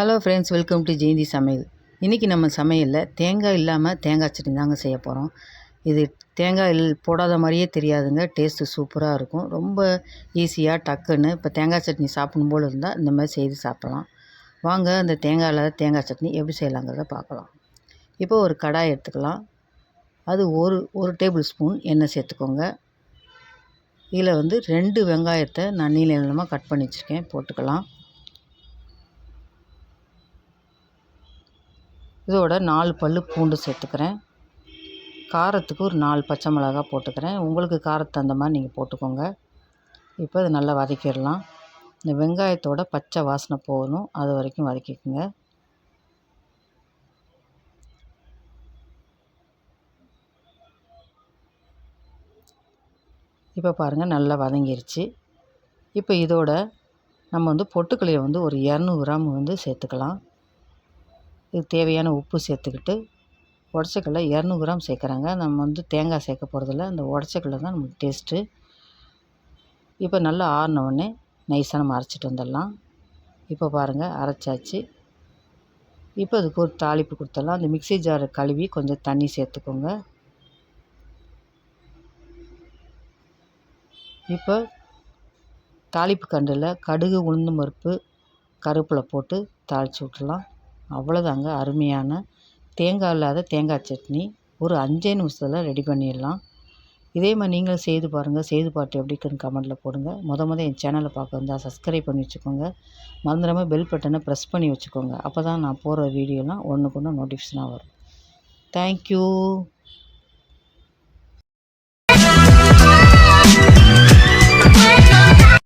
Hello friends welcome to Jayanthi சமையல் இன்றைக்கி நம்ம சமையலில் தேங்காய் இல்லாமல் தேங்காய் சட்னி தாங்க செய்ய போகிறோம் இது தேங்காய் இல் போடாத மாதிரியே தெரியாதுங்க. டேஸ்ட்டு சூப்பராக இருக்கும். ரொம்ப ஈஸியாக டக்குன்னு இப்போ தேங்காய் சட்னி சாப்பிடும் போல் இருந்தால் இந்த மாதிரி செய்து சாப்பிட்லாம். வாங்க அந்த தேங்காய் இல்லாத தேங்காய் சட்னி எப்படி செய்யலாங்கிறத பார்க்கலாம். இப்போ ஒரு கடாய் எடுத்துக்கலாம். அது ஒரு ஒரு டேபிள் ஸ்பூன் எண்ணெய் சேர்த்துக்கோங்க. இதில் வந்து ரெண்டு வெங்காயத்தை நான் நீள நீளமாக கட் பண்ணி வச்சுருக்கேன். போட்டுக்கலாம். இதோட நாலு பல் பூண்டு சேர்த்துக்கிறேன். காரத்துக்கு ஒரு நாலு பச்சை மிளகா போட்டுக்கிறேன். உங்களுக்கு காரத்து தகுந்த மாதிரி நீங்கள் போட்டுக்கோங்க. இப்போ இது நல்லா வதக்கிடலாம். இந்த வெங்காயத்தோட பச்சை வாசனை போகணும். அது வரைக்கும் வதக்கிக்கோங்க. இப்போ பாருங்கள் நல்லா வதங்கிருச்சு. இப்போ இதோட நம்ம வந்து பொட்டுக்கலையை வந்து ஒரு இரநூறு கிராம் வந்து சேர்த்துக்கலாம். இதுக்கு தேவையான உப்பு சேர்த்துக்கிட்டு உடச்சக்கல்ல இரநூறு கிராம் சேர்க்குறாங்க. நம்ம வந்து தேங்காய் சேர்க்க போகிறதில்ல அந்த உடச்சக்கல்ல தான் நமக்கு டேஸ்ட்டு. இப்போ நல்லா ஆறினவுடனே நைஸாக நம்ம அரைச்சிட்டு வந்துடலாம். இப்போ பாருங்கள் அரைச்சாச்சு. இப்போ அதுக்கு ஒரு தாளிப்பு கொடுத்துடலாம். அந்த மிக்சி ஜாரை கழுவி கொஞ்சம் தண்ணி சேர்த்துக்கோங்க. இப்போ தாளிப்பு கண்டில் கடுகு உளுந்து பருப்பு கருவேப்பிலை போட்டு தாளித்து விட்டுலாம் அவ்வளோதாங்க அருமையான தேங்காய் இல்லாத தேங்காய் சட்னி. ஒரு அஞ்சே நிமிஷத்தில் ரெடி பண்ணிடலாம். இதே மாதிரி நீங்களும் செய்து பாருங்கள் செய்து பார்த்து எப்படி இருக்குன்னு கமெண்ட்டில் போடுங்க. முத முத என் சேனலை பார்க்க வந்தால் சப்ஸ்கிரைப் பண்ணி வச்சுக்கோங்க. மறந்துடாமல் பெல் பட்டனை ப்ரெஸ் பண்ணி வச்சுக்கோங்க. அப்போ தான் நான் போகிற வீடியோலாம் ஒன்றுக்கு ஒன்று நோட்டிஃபிகேஷனாக வரும். தேங்க்யூ